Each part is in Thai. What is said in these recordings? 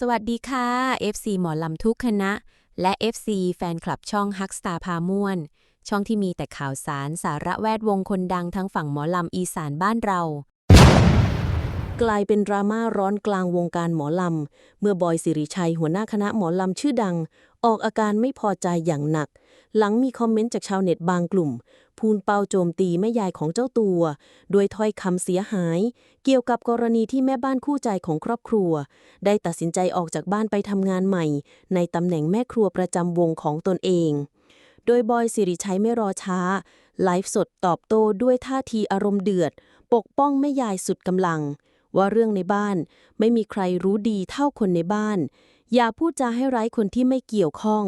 สวัสดีค่ะ FC หมอลำทุกคณะ และ FC แฟนคลับช่องฮักสตาพาม่วน ช่องที่มีแต่ข่าวสารสาระแวดวงคนดังทั้งฝั่งหมอลำอีสานบ้านเรา กลายเป็นดราม่าร้อนกลางวงการหมอลำ เมื่อบอยสิริชัยหัวหน้าคณะหมอลำชื่อดัง ออกอาการไม่พอใจอย่างหนัก หลังมีคอมเมนต์จากชาวเน็ตบางกลุ่ม พูนเปาโจมตีแม่ยายของเจ้าตัวด้วยถ้อยคำเสียหาย เกี่ยวกับกรณีที่แม่บ้านคู่ใจของครอบครัว ได้ตัดสินใจออกจากบ้านไปทำงานใหม่ ในตำแหน่งแม่ครัวประจำวงของตนเอง โดยบอยสิริชัยไม่รอช้า ไลฟ์สดตอบโต้ด้วยท่าทีอารมณ์เดือด ปกป้องแม่ยายสุดกำลัง ว่าเรื่องในบ้านไม่มีใครรู้ดีเท่าคนในบ้าน อย่าพูดจาให้ร้ายคนที่ไม่เกี่ยวข้อง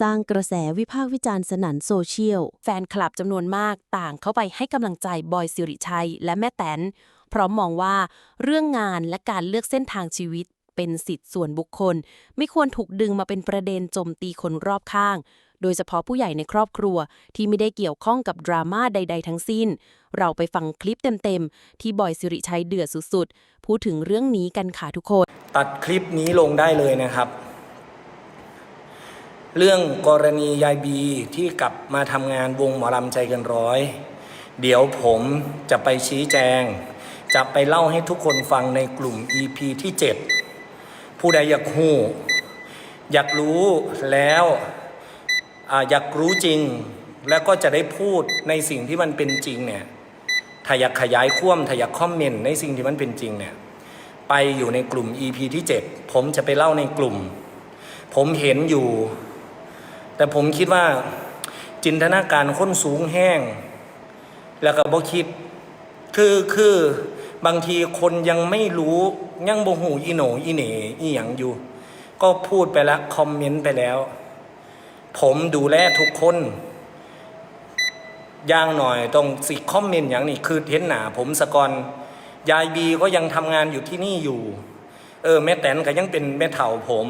สร้างกระแสวิพากษ์วิจารณ์สนั่นโซเชียล แฟนคลับจำนวนมากต่างเข้าไปให้กำลังใจบอยสิริชัย และแม่แตนพร้อมมองว่าเรื่องงานและการเลือกเส้นทางชีวิตเป็นสิทธิ์ส่วนบุคคล ไม่ควรถูกดึงมาเป็นประเด็นโจมตีคนรอบข้าง โดยเฉพาะผู้ใหญ่ในครอบครัวที่ไม่ได้เกี่ยวข้องกับดราม่าใด ๆ ทั้งสิ้น เราไปฟังคลิปเต็มๆ ที่บอยสิริชัยเดือดสุดๆ พูดถึงเรื่องนี้กันค่ะทุกคน ตัดคลิปนี้ลงได้เลยนะครับ เรื่องกรณียายบีที่กลับมาทำงานวงหมอลำใจกันร้อย เดี๋ยวผมจะไปชี้แจง จะไปเล่าให้ทุกคนฟังในกลุ่ม EP ที่ 7 ผู้ใดอยากหูอยากรู้แล้ว อยากรู้จริงแล้วก็จะได้พูดในสิ่งที่มันเป็นจริงเนี่ยถ้าอยากขยายควมถ้าอยากคอมเมนต์ในสิ่งที่มันเป็นจริงเนี่ยไปอยู่ในกลุ่ม EP ที่ 7 ผมจะไปเล่าในกลุ่ม ผมเห็นอยู่ แต่ผมคิดว่าจินตนาการค้นสูงแห้ง แล้วก็บ่คิด คือคือบางทีคนยังไม่รู้ยังบ่หูอีโหนอีเหนอีหยังอยู่ ก็พูดไปแล้วคอมเมนต์ไปแล้ว ผมดูแลทุกคนอย่างหน่อยต้องสิคอมเมนต์อย่างนี้คือเห็นหนาผมสกอนยายบีก็ยังทำงานอยู่ที่นี่อยู่ เออแม่แตนก็ยังเป็นแม่เถ่าผม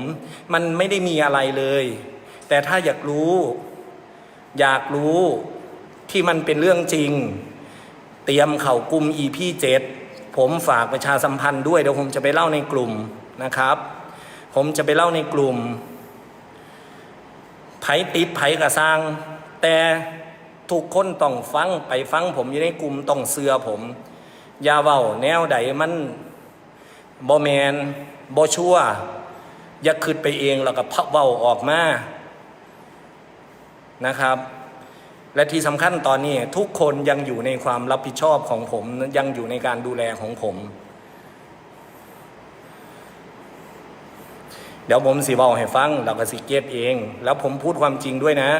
มันไม่ได้มีอะไรเลย แต่ถ้าอยากรู้ อยากรู้ที่มันเป็นเรื่องจริง เตรียมเข่ากลุ่ม EP 7ผมฝากประชาสัมพันธ์ด้วยเดี๋ยวผมจะไปเล่าในกลุ่มนะครับ ผมจะไปเล่าในกลุ่ม ไผติดไผกระสร้าง แต่ทุกคนต้องฟังไปฟังผมอยู่ในกลุ่มต้องเสือผม อย่าเว้าแนวใดมันบ่แมนบ่ชั่ว อย่าคิดไปเองแล้วก็พับเว้าออกมานะครับ และที่สำคัญตอนนี้ทุกคนยังอยู่ในความรับผิดชอบของผมยังอยู่ในการดูแลของผม เดี๋ยวผมสิเว้าให้ฟังแล้วก็สิเก็บเอง แล้วผมพูดความจริงด้วยนะ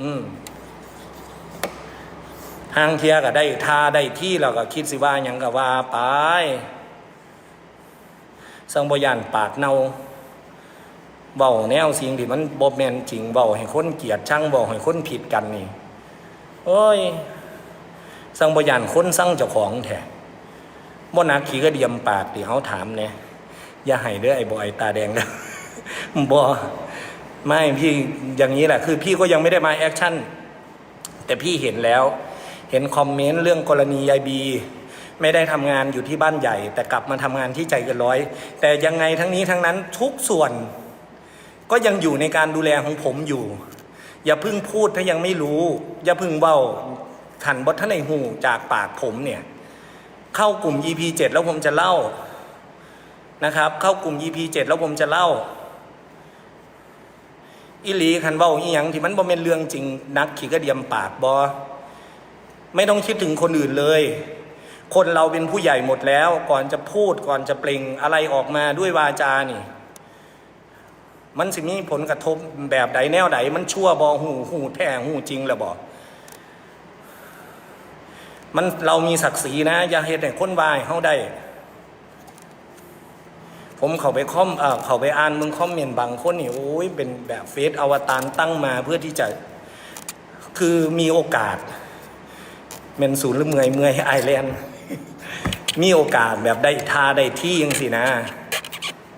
อืมทางเทียก็ได้ทาได้ที่เราก็คิดสิว่ายังก็ว่าไปสังบยานปากเนาเบาแนวสิ่งที่มันบ่แมนจริงเบาให้คนเกียดช่างเบาให้คนผิดกันนี่โอ้ยสังบยานคนสั่งเจ้าของแท้บ่นักขี้ก็เดียมปากที่เขาถามเนี่ย อย่าให้เด้อไอ้บอยตาแดงเด้อบ่ไม่พี่อย่างนี้แหละคือพี่ก็ยังไม่ได้มาแอคชั่น แต่พี่เห็นแล้ว เห็นคอมเมนต์เรื่องกรณียายบี ไม่ได้ทำงานอยู่ที่บ้านใหญ่ แต่กลับมาทำงานที่ใจเกันร้อย แต่ยังไงทั้งนี้ทั้งนั้นทุกส่วน ก็ยังอยู่ในการดูแลของผมอยู่ อย่าเพิ่งพูดถ้ายังไม่รู้ อย่าเพิ่งเบ้าขันบทท่านในหูจากปากผมเนี่ย เข้ากลุ่ม EP 7 แล้วผมจะเล่า นะครับ เข้ากลุ่ม EP 7แล้วผมจะเล่า อิลีคันเบ้าอีหยังที่มันบ่เป็นเรื่องจริงนักขี่กระเดียมปากบอไม่ต้องคิดถึงคนอื่นเลย คนเราเป็นผู้ใหญ่หมดแล้ว ก่อนจะพูดก่อนจะเปล่งอะไรออกมาด้วยวาจานี่ มันสิมีผลกระทบแบบใดแนวใดมันชั่วบอหูหูแท้หูจริงแล้วบอมันเรามีศักดิ์ศรีนะ อย่าเหตุให้คนวายเข้าได้ ผมเขาไปคอมเอ่อเขาไปอ่านมึงคอมเมนต์บางคนนี่โอ้ยเป็นแบบเฟซอวตารตั้งมาเพื่อที่จะคือมีโอกาสเมนศูนย์หรือเมื่อยเมื่อยไอแลนด์มีโอกาสแบบได้ทาได้ที่ยังสินะ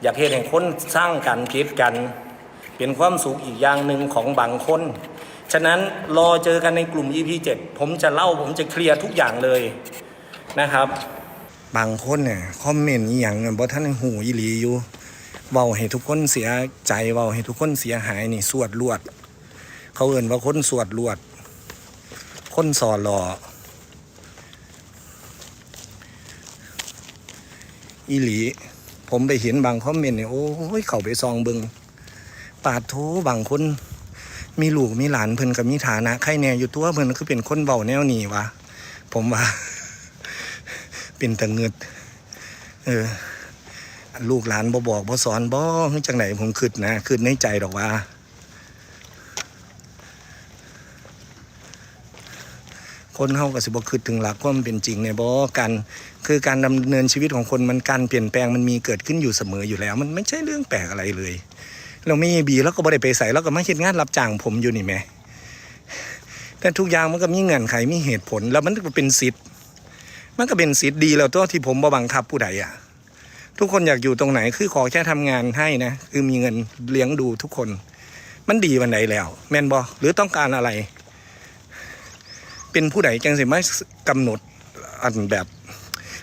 อยากเห็นให้คนสร้างกันคิดกัน เป็นความสุขอีกอย่างหนึ่งของบางคน ฉะนั้นรอเจอกันในกลุ่ม EP 7 ผมจะเล่าผมจะเคลียร์ทุกอย่างเลยนะครับ บางคนเนี่ยคอมเมนต์อหย่างบ่ท่านหูอีหลีอยู่เว้าให้ทุกคนเสียใจเว้าให้ทุกคนเสียหายนี่สวดลวด เขาเอ่นว่าคนสวดลวด คนสอหล่ออีหลี ผมไปเห็นบางคอมเมนต์เนี่ยโอ้ยเขาไปซองเบิงปาดโทบางคนมีลูกมีหลานเพิ่นกับมีฐานะใครแน่อยู่ตัวเพิ่นคือเป็นคนเบาแนวนี้วะผมว่า เป็นตะเงึดเออลูกหลานบ่บอกบ่สอนบ่จังไหนผมคิดนะคิดในใจดอกว่า คนเฮาก็สิบ่คิดถึงหลักความเป็นจริงเนี่ยบ่กันคือการดำเนินชีวิตของคนมันการเปลี่ยนแปลงมันมีเกิดขึ้นอยู่เสมออยู่แล้ว มันไม่ใช่เรื่องแปลกอะไรเลยเราไม่บีแล้วก็บ่ได้ไปใส่แล้วก็มาเฮ็ดงานรับจ้างผมอยู่นี่แหมแต่ทุกอย่างมันก็มีเงื่อนไขมีเหตุผล แล้วมันก็เป็นสิทธิ์ มันก็เป็นสิทธิ์ดีแล้วตัวที่ผมบ่บังคับผู้ใดอะ ทุกคนอยากอยู่ตรงไหนคือขอแค่ทำงานให้นะคือมีเงินเลี้ยงดูทุกคน มันดีวันไหนแล้ว แม่นบอหรือต้องการอะไร เป็นผู้ใดจังสิมากำหนดอันแบบ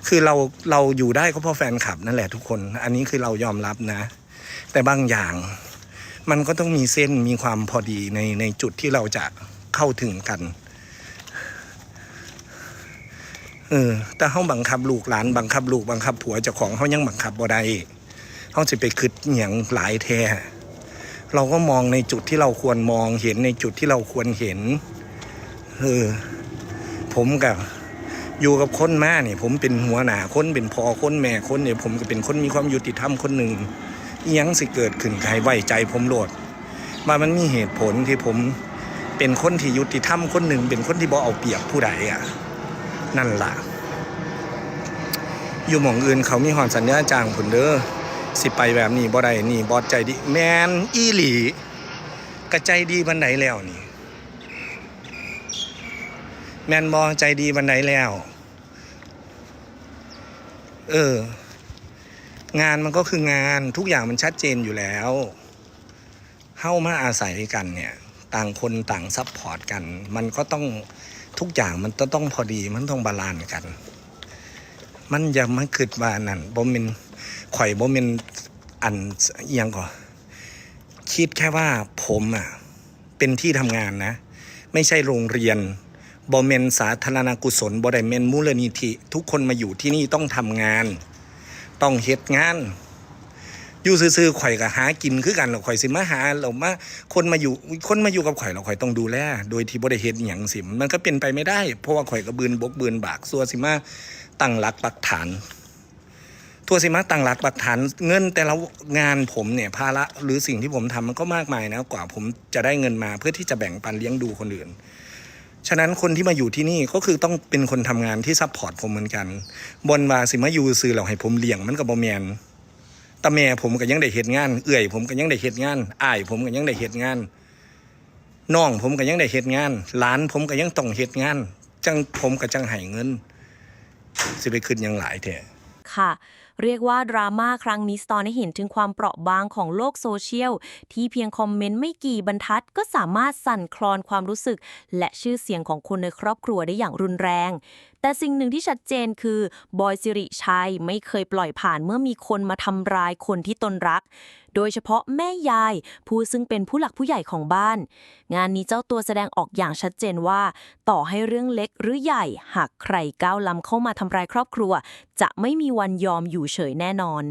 คือเราเราอยู่ได้ก็เพราะแฟนคลับนั่นแหละทุกคน อันนี้คือเรายอมรับนะ แต่บางอย่างมันก็ต้องมีเส้นมีความพอดีในในจุดที่เราจะเข้าถึงกัน เออแต่เขาบังคับลูกหลานบังคับลูกบังคับผัวเจ้าของเขายังบังคับบ่ได้เขาจะไปคิดอหย่างหลายแท้เราก็มองในจุดที่เราควรมองเห็นในจุดที่เราควรเห็นเออผมกับอยู่กับคนมาเนี่ยผมเป็นหัวหน้าคนเป็นพอคนแม่คนเนี่ยผมก็เป็นคนมีความยุติธรรมคนหนึ่งอิหยังสิเกิดขึ้นใครไว้ใจผมโหลดว่ามันมีเหตุผลที่ผมเป็นคนที่ยุติธรรมคนหนึ่งเป็นคนที่บ่เอาเปรียบผู้ใดอะ นั่นล่ะ อยู่หม่องอื่นเขามีหอนสัญญาจ้างผลเด้อสิไปแบบนี้บ่ได้นี่บอดใจดีแมนอีหลีกระใจดีบันไดแล้วนี่ แมนบอใจดีบันไดแล้ว เออ งานมันก็คืองานทุกอย่างมันชัดเจนอยู่แล้วเข้ามาอาศัยกันเนี่ย ต่างคนต่างซัพพอร์ตกัน มันก็ต้อง ทุกอย่างมันต้องพอดีมันต้องบาลานซ์กัน มันอย่ามาคิดว่านั่นบ่แเป็นข่อยบ่เป็นอันเอียงก่อนคิดแค่ว่าผมอะเป็นที่ทำงานนะ ไม่ใช่โรงเรียนบ่เมนสาธารณกุศลบ่ได้เมนมูลนิธิ ทุกคนมาอยู่ที่นี่ต้องทำงาน ต้องเฮ็ดงาน อยู่ซื่อๆข่อยก็หากินคือกันหรอกข่อยสิมาหาเรามาคนมาอยู่คนมาอยู่กับข่อยเราข่อยต้องดูแลโดยที่บ่ได้เฮ็ดอหยังสิมันก็เป็นไปไม่ได้ เพราะว่าข่อยก็บืนบกบืนบากซัวสิมาตั้งหลักปักฐาน ทัวสิมาตั้งหลักปักฐาน เงินแต่ละงานผมเนี่ยภาระหรือสิ่งที่ผมทำมันก็มากมายนะกว่าผมจะได้เงินมาเพื่อที่จะแบ่งปันเลี้ยงดูคนอื่นฉะนั้นคนที่มาอยู่ที่นี่ก็คือต้องเป็นคนทำงานที่ซัพพอร์ตผมเหมือนกัน บนว่าสิมาอยู่ซื้อเราให้ผมเลี้ยงมันก็บ่แมน ตาแม่ผมก็ยังได้เฮ็ดงาน เอื่อย ผมก็ยังได้เฮ็ดงานอ้ายผมก็ยังได้เฮ็ดงานน้องผมก็ยังได้เฮ็ดงาน หลานผมก็ยังต้องเฮ็ดงาน จังผมก็จังให้เงิน สิไปขึ้นยังหลายแท้ค่ะ เรียกว่าดราม่าครั้งนี้สตอนให้เห็นถึงความเปราะบางของโลกโซเชียล ที่เพียงคอมเมนต์ไม่กี่บรรทัด ก็สามารถสั่นคลอนความรู้สึก และชื่อเสียงของคนในครอบครัวได้อย่างรุนแรง แต่สิ่งหนึ่งที่ชัดเจนคือบอยสิริชัยไม่เคยปล่อยผ่านเมื่อมีคนมาทำร้ายคนที่ตนรัก โดยเฉพาะแม่ยาย ผู้ซึ่งเป็นผู้หลักผู้ใหญ่ของบ้าน งานนี้เจ้าตัวแสดงออกอย่างชัดเจนว่า ต่อให้เรื่องเล็กหรือใหญ่ หากใครก้าวล้ำเข้ามาทำร้ายครอบครัว จะไม่มีวันยอมอยู่เฉยแน่นอน